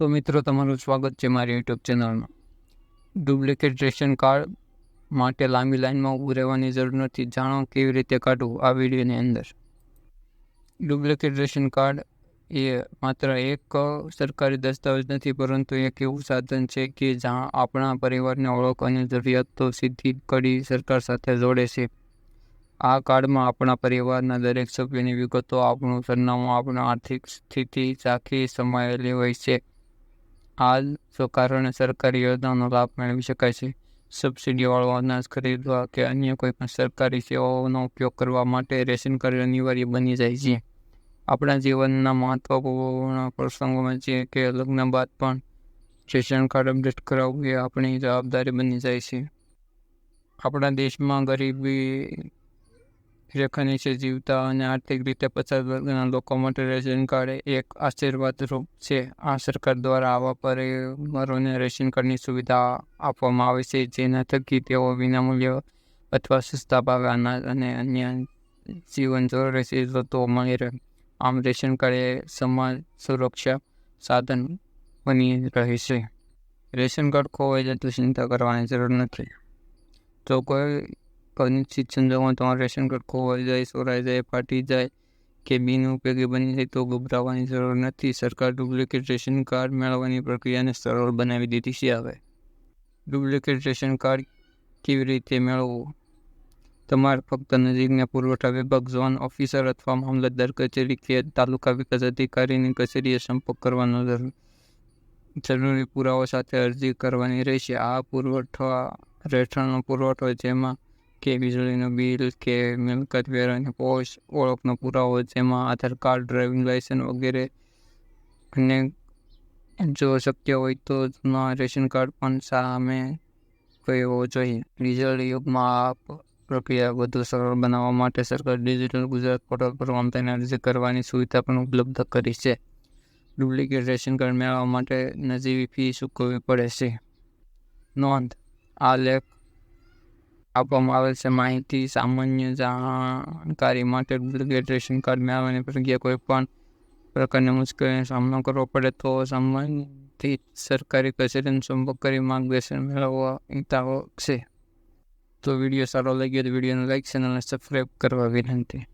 તો મિત્રો, તમારું સ્વાગત છે મારી યુટ્યુબ ચેનલમાં ડુપ્લિકેટ રેશન કાર્ડ માટે લાંબી લાઇનમાં ઊભું રહેવાની જરૂર નથી. જાણો કેવી રીતે કાઢવું આ વિડીયોની અંદર. ડુપ્લિકેટ રેશન કાર્ડ એ માત્ર એક સરકારી દસ્તાવેજ નથી, પરંતુ એક એવું સાધન છે કે જ્યાં આપણા પરિવારને ઓળખ અને જરૂરિયાતો સીધી કડી સરકાર સાથે જોડે છે. આ કાર્ડમાં આપણા પરિવારના દરેક સભ્યની વિગતો, આપણું સરનામું, આપણા આર્થિક સ્થિતિ ચાખી સમાયેલી હોય છે. જો કારણે સરકારી યોજનાનો લાભ મેળવી શકાય છે. સબસિડીવાળો અનાજ ખરીદવા કે અન્ય કોઈ પણ સરકારી સેવાઓનો ઉપયોગ કરવા માટે રેશન કાર્ડ અનિવાર્ય બની જાય છે. આપણા જીવનના મહત્વપૂર્ણ પ્રસંગોમાં છે કે લગ્ન બાદ પણ રેશન કાર્ડ અપડેટ કરાવવું એ આપણી જવાબદારી બની જાય છે. આપણા દેશમાં ગરીબી રેખા નીચે જીવતા અને આર્થિક રીતે પછાત વર્ગના લોકો માટે રેશન કાર્ડ એક આશીર્વાદરૂપ છે. આ સરકાર દ્વારા આવા પરિવારોને રેશન કાર્ડની સુવિધા આપવામાં આવે છે, જેના થકી તેઓ વિનામૂલ્ય અથવા સસ્તા ભાવે અનાજ અને અન્ય જીવન જરૂરી ચીજવસ્તુઓ મળી રહે. આમ રેશન કાર્ડ એ સમાજ સુરક્ષા સાધન બની રહે છે. રેશન કાર્ડ ખોવાઈ જતું ચિંતા કરવાની જરૂર નથી. જો કોઈ અનિશ્ચિત સંજોગોમાં તમારું રેશન કાર્ડ ખોવાઈ જાય ચોરાઈ જાય, ફાટી જાય કે બિનઉપયોગી બની જાય તો ગભરાવાની જરૂર નથી. સરકાર ડુપ્લિકેટ રેશન કાર્ડ મેળવવાની પ્રક્રિયાને સરળ બનાવી દીધી છે હવે. ડુપ્લિકેટ રેશન કાર્ડ કેવી રીતે મેળવવું? તમારે ફક્ત નજીકના પુરવઠા વિભાગ, ઝોન ઓફિસર અથવા મામલતદાર કચેરી કે તાલુકા વિકાસ અધિકારીની કચેરીએ સંપર્ક કરવાનો જરૂરી પુરાવા સાથે અરજી કરવાની રહેશે. આ પુરવઠા રહેઠાણનો પુરવઠો જેમાં કે વીજળીનું બિલ કે મિલકત વેરાની પોસ્ટ ઓળખનો પુરાવો જેમાં આધાર કાર્ડ, ડ્રાઇવિંગ લાઇસન્સ વગેરે અને જો શક્ય હોય તો રેશન કાર્ડ પણ સામે હોવો જોઈએ. ડિજિટલ યુગમાં આ પ્રક્રિયા વધુ સરળ બનાવવા માટે સરકાર ડિજિટલ ગુજરાત પોર્ટલ પર ઓનલાઈન અરજી કરવાની સુવિધા પણ ઉપલબ્ધ કરી છે. ડુપ્લિકેટ રેશન કાર્ડ મેળવવા માટે નજીવી ફી ચૂકવવી પડે છે. નોંધ, આ લેખ આપવામાં આવેલ છે માહિતી સામાન્ય જાણકારી માટે ડુપ્લિકેટ રેશન કાર્ડ મેળવવાની પ્રક્રિયા કોઈ પણ પ્રકારની મુશ્કેલીનો સામનો કરવો પડે તો સંબંધિત સરકારી કચેરીનો સંપર્ક કરી માર્ગદર્શન મેળવવા હિતાવક છે. તો વીડિયો સારો લાગ્યો તો વિડીયોને લાઈક ચેનલને સબસ્ક્રાઈબ કરવા વિનંતી.